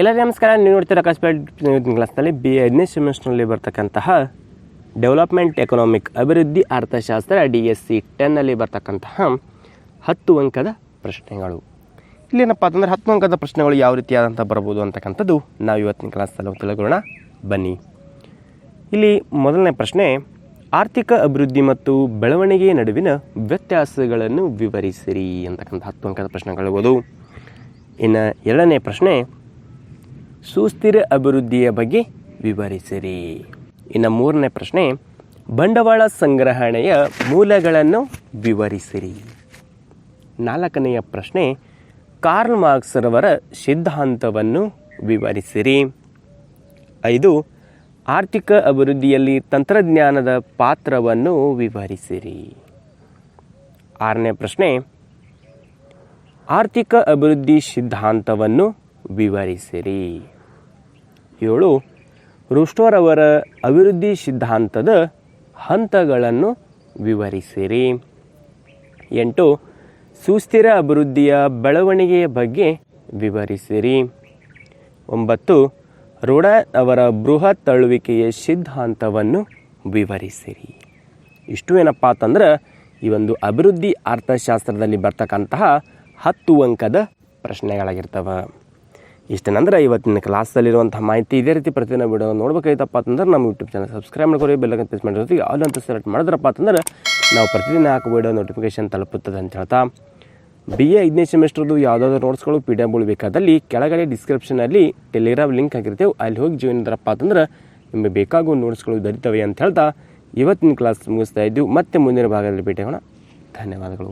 ಎಲ್ಲರಿಗೂ ನಮಸ್ಕಾರ. ನೀವು ನೋಡ್ತೀರ ಕಾಸ್ಪೇಟ್ ಕ್ಲಾಸ್ನಲ್ಲಿ ಬಿ ಐದನೇ ಸೆಮಿಸ್ಟರ್ನಲ್ಲಿ ಬರ್ತಕ್ಕಂತಹ ಡೆವಲಪ್ಮೆಂಟ್, ಎಕನಾಮಿಕ್ ಅಭಿವೃದ್ಧಿ, ಅರ್ಥಶಾಸ್ತ್ರ ಡಿ ಎಸ್ ಸಿ ಟೆನ್ನಲ್ಲಿ ಬರ್ತಕ್ಕಂತಹ ಹತ್ತು ಅಂಕದ ಪ್ರಶ್ನೆಗಳು. ಇಲ್ಲೇನಪ್ಪ ಅಂತಂದರೆ ಹತ್ತು ಅಂಕದ ಪ್ರಶ್ನೆಗಳು ಯಾವ ರೀತಿಯಾದಂಥ ಬರ್ಬೋದು ಅಂತಕ್ಕಂಥದ್ದು ನಾವು ಇವತ್ತಿನ ಕ್ಲಾಸಲ್ಲಿ ತಿಳ್ಕೊಳ್ಳೋಣ. ಬನ್ನಿ. ಇಲ್ಲಿ ಮೊದಲನೇ ಪ್ರಶ್ನೆ, ಆರ್ಥಿಕ ಅಭಿವೃದ್ಧಿ ಮತ್ತು ಬೆಳವಣಿಗೆ ನಡುವಿನ ವ್ಯತ್ಯಾಸಗಳನ್ನು ವಿವರಿಸಿರಿ ಅಂತಕ್ಕಂಥ ಹತ್ತು ಅಂಕದ ಪ್ರಶ್ನೆಗಳಿರ್ಬೋದು ಇನ್ನು ಎರಡನೇ ಪ್ರಶ್ನೆ ಸುಸ್ಥಿರ ಅಭಿವೃದ್ಧಿಯ ಬಗ್ಗೆ ವಿವರಿಸಿರಿ. ಇನ್ನು ಮೂರನೇ ಪ್ರಶ್ನೆ, ಬಂಡವಾಳ ಸಂಗ್ರಹಣೆಯ ಮೂಲಗಳನ್ನು ವಿವರಿಸಿರಿ. ನಾಲ್ಕನೆಯ ಪ್ರಶ್ನೆ, ಕಾರ್ಲ್ ಮಾರ್ಕ್ಸ್ರವರ ಸಿದ್ಧಾಂತವನ್ನು ವಿವರಿಸಿರಿ. ಐದು, ಆರ್ಥಿಕ ಅಭಿವೃದ್ಧಿಯಲ್ಲಿ ತಂತ್ರಜ್ಞಾನದ ಪಾತ್ರವನ್ನು ವಿವರಿಸಿರಿ. ಆರನೇ ಪ್ರಶ್ನೆ, ಆರ್ಥಿಕ ಅಭಿವೃದ್ಧಿ ಸಿದ್ಧಾಂತವನ್ನು ವಿವರಿಸಿರಿ. ಏಳು, ರುಷ್ಟೋರವರ ಅಭಿವೃದ್ಧಿ ಸಿದ್ಧಾಂತದ ಹಂತಗಳನ್ನು ವಿವರಿಸಿರಿ. ಎಂಟು, ಸುಸ್ಥಿರ ಅಭಿವೃದ್ಧಿಯ ಬೆಳವಣಿಗೆಯ ಬಗ್ಗೆ ವಿವರಿಸಿರಿ. ಒಂಬತ್ತು ರುಡ ಅವರ ಬೃಹತ್ ತಳುವಿಕೆಯ ಸಿದ್ಧಾಂತವನ್ನು ವಿವರಿಸಿರಿ. ಇಷ್ಟು ಏನಪ್ಪ ಅಂತಂದ್ರೆ, ಈ ಒಂದು ಅಭಿವೃದ್ಧಿ ಅರ್ಥಶಾಸ್ತ್ರದಲ್ಲಿ ಬರ್ತಕ್ಕಂತಹ ಹತ್ತು ಅಂಕದ ಪ್ರಶ್ನೆಗಳಾಗಿರ್ತವೆ. ಇಷ್ಟೇನಂದ್ರೆ ಇವತ್ತಿನ ಕ್ಲಾಸಲ್ಲಿರುವಂಥ ಮಾಹಿತಿ ಇದೇ ರೀತಿ ಪ್ರತಿದಿನ ವಿಡಿಯೋ ನೋಡ್ಬೇಕಾಯ್ತಪ್ಪ ಅಂತಂದ್ರೆ ನಮ್ಮ ಯೂಟ್ಯೂಬ್ ಚಾನಲ್ ಸಬ್ಸ್ಕ್ರೈಬ್ ಮಾಡ್ಕೊರಿ ಬೆಲ್ಲಕ್ಕೆ ಪ್ರೆಸ್ ಜೊತೆಗೆ ಆಲ್ ಅಂತ ಸೆಲೆಕ್ಟ್ ಮಾಡಿದ್ರಪ್ಪ ಅಂತಂದ್ರೆ ನಾವು ಪ್ರತಿದಿನ ಹಾಕೋ ವಿಡಿಯೋ ನೋಟಿಫಿಕೇಶನ್ ತಲುಪುತ್ತದೆ ಅಂತ ಹೇಳ್ತಾ. ಬಿ ಎ ಐದನೇ ಸೆಮಿಸ್ಟರ್ದು ಯಾವುದಾದ್ರು ನೋಟ್ಸ್ಗಳು ಪಿ ಡಿ ಎಫ್ಗಳು ಬೇಕಾದಲ್ಲಿ ಕೆಳಗಡೆ ಡಿಸ್ಕ್ರಿಪ್ಷನಲ್ಲಿ ಟೆಲಿಗ್ರಾಮ್ ಲಿಂಕ್ ಹಾಕಿರ್ತೇವೆ, ಅಲ್ಲಿ ಹೋಗಿ ಜೀವನದ್ರಪ್ಪ ಅಂತಂದ್ರೆ ನಿಮಗೆ ಬೇಕಾಗುವ ನೋಟ್ಸ್ಗಳು ದೊರೀತವೆ ಅಂತ ಹೇಳ್ತಾ. ಇವತ್ತಿನ ಕ್ಲಾಸ್ ಮುಗಿಸ್ತಾ ಇದ್ದೀವಿ, ಮತ್ತೆ ಮುಂದಿನ ಭಾಗದಲ್ಲಿ ಭೇಟಿಯಾಗೋಣ ಧನ್ಯವಾದಗಳು.